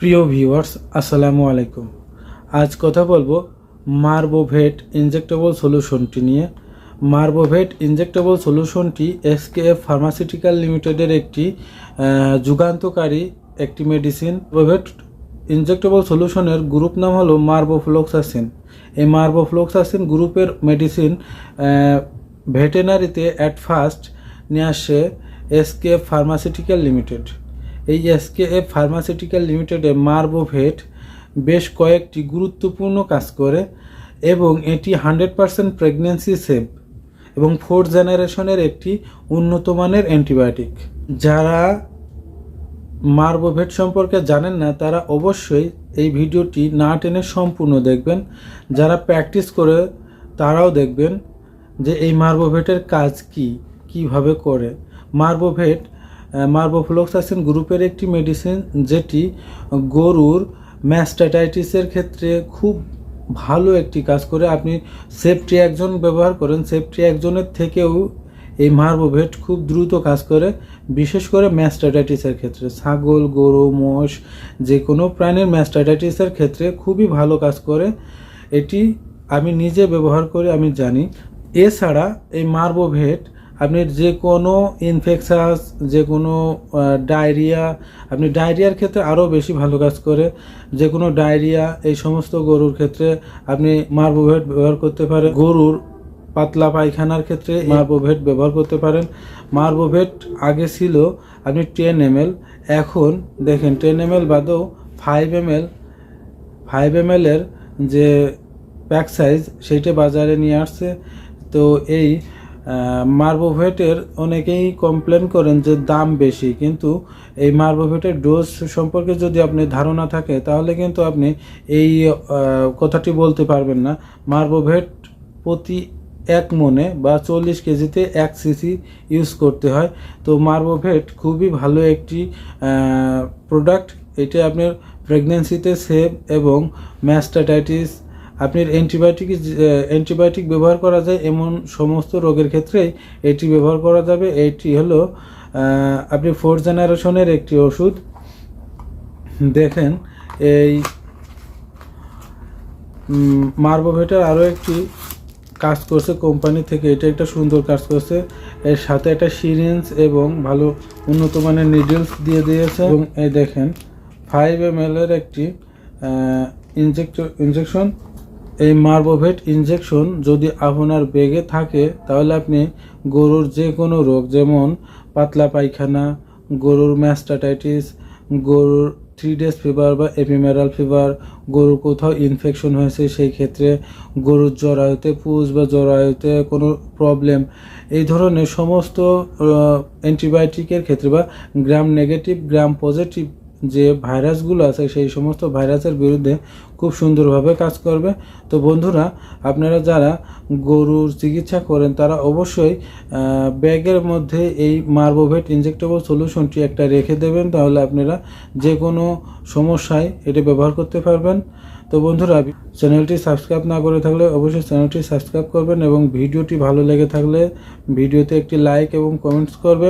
প্রিয় ভিউয়ার্স, আসসালামু আলাইকুম। আজ কথা বলব মার্বোভেট ইনজেক্টেবল সলিউশনটি নিয়ে। মার্বোভেট ইনজেক্টেবল সলিউশনটি এসকেএফ ফার্মাসিউটিক্যাল লিমিটেডের একটি যুগান্তকারী একটি মেডিসিন। মার্বোভেট ইনজেক্টেবল সলিউশনের গ্রুপ নাম হলো মার্বোফ্লোক্সাসিন। এই মার্বোফ্লোক্সাসিন গ্রুপের মেডিসিন ভেটেনারিতে অ্যাট ফার্স্ট নিয়ে আসে এসকেএফ ফার্মাসিউটিক্যাল লিমিটেড। এই এসকেএফ ফার্মাসিউটিক্যাল লিমিটেডে মার্বোভেট বেশ কয়েকটি গুরুত্বপূর্ণ কাজ করে এবং এটি হান্ড্রেড পারসেন্ট প্রেগনেন্সি সেভ এবং ফোর্থ জেনারেশনের একটি উন্নত মানের অ্যান্টিবায়োটিক। যারা মার্বোভেট সম্পর্কে জানেন না, তারা অবশ্যই এই ভিডিওটি না টেনে সম্পূর্ণ দেখবেন। যারা প্র্যাকটিস করে, তারাও দেখবেন যে এই মার্বোভেটের কাজ কি, কীভাবে করে। মার্বোভেট মার্বোফ্লোক্সাসিন গ্রুপের একটি মেডিসিন যেটি গরুর ম্যাস্টাটাইটিসের ক্ষেত্রে খুব ভালো একটি কাজ করে। আপনি সেফটি একজন ব্যবহার করেন সেফটি একজনের থেকেও এই মার্বোভেট খুব দ্রুত কাজ করে, বিশেষ করে ম্যাস্টাটাইটিসের ক্ষেত্রে। ছাগল, গরু, মোষ যে কোনো প্রাণীর ম্যাস্টাটাইটিসের ক্ষেত্রে খুবই ভালো কাজ করে। এটি আমি নিজে ব্যবহার করে, আমি জানি। এছাড়া এই মার্বোভেট আপনি যে কোনো ইনফেকশাস যে কোনো ডায়রিয়া আপনি ডায়রিয়ার ক্ষেত্রে আরও বেশি ভালো কাজ করে। যে কোনো ডায়রিয়া এই সমস্ত গরুর ক্ষেত্রে আপনি মার্বোভেট ব্যবহার করতে পারেন। গরুর পাতলা পায়খানার ক্ষেত্রে মার্বোভেট ব্যবহার করতে পারেন। মার্বোভেট আগে ছিল আপনি টেন এম এখন দেখেন টেন এম এল বাদেও five M L five M এর যে প্যাক সাইজ সেইটা বাজারে নিয়ে আসছে। তো এই মার্বোভেটের অনেকেই কমপ্লেন করেন যে দাম বেশি, কিন্তু এই মার্বোভেটের ডোজ সম্পর্কে যদি আপনি ধারণা থাকে, তাহলে কিন্তু আপনি এই কথাটি বলতে পারবেন না। মার্বোভেট প্রতি এক মনে বা চল্লিশ কেজিতে এক সিসি ইউজ করতে হয়। তো মার্বোভেট খুবই ভালো একটি প্রোডাক্ট এটা আপনার প্রেগনেন্সিতে সেভ এবং ম্যাস্টাটাইটিস আপনার অ্যান্টিবায়োটিক অ্যান্টিবায়োটিক ব্যবহার করা যায় এমন সমস্ত রোগের ক্ষেত্রেই এটি ব্যবহার করা যাবে। এটি হলো আপনি ফোর্থ জেনারেশনের একটি ওষুধ। দেখেন, এই মার্বোভেটার আরও একটি কাজ করছে কোম্পানি থেকে। এটা একটা সুন্দর কাজ করছে। এর সাথে একটা সিরিঞ্জ এবং ভালো উন্নত মানের নিডলস দিয়ে দিয়েছে। এবং এই দেখেন ফাইভ এম এর একটি ইনজেক্টর ইনজেকশন এই মার্বোভেট ইনজেকশন যদি আপনার বেগে থাকে, তাহলে আপনি গরুর যে কোনো রোগ, যেমন পাতলা পায়খানা, গরুর ম্যাস্টাটাইটিস, গরুর থ্রি ডেজ ফিভার বা এপিমেরাল ফিভার গরুর কোথাও ইনফেকশন হয়েছে, সেই ক্ষেত্রে গরুর জরায়ুতে পুজ বা জরায়ুতে কোনো প্রবলেম এই ধরনের সমস্ত অ্যান্টিবায়োটিকের ক্ষেত্রে বা গ্রাম নেগেটিভ গ্রাম পজিটিভ যে ভাইরাসগুলো আছে, সেই সমস্ত ভাইরাসের বিরুদ্ধে খুব সুন্দরভাবে কাজ করবে। তো বন্ধুরা, আপনারা যারা গরুর চিকিৎসা করেন, তারা অবশ্যই ব্যাগের মধ্যে এই মার্বোভেট ইনজেক্টেবল সলিউশনটি একটা রেখে দেবেন। তাহলে আপনারা যে কোনো সমস্যায় এটা ব্যবহার করতে পারবেন। তো বন্ধুরা, চ্যানেলটি সাবস্ক্রাইব না করে থাকলে অবশ্যই চ্যানেলটি সাবস্ক্রাইব করবেন এবং ভিডিওটি ভালো লেগে থাকলে ভিডিওতে একটি লাইক এবং কমেন্টস করবেন।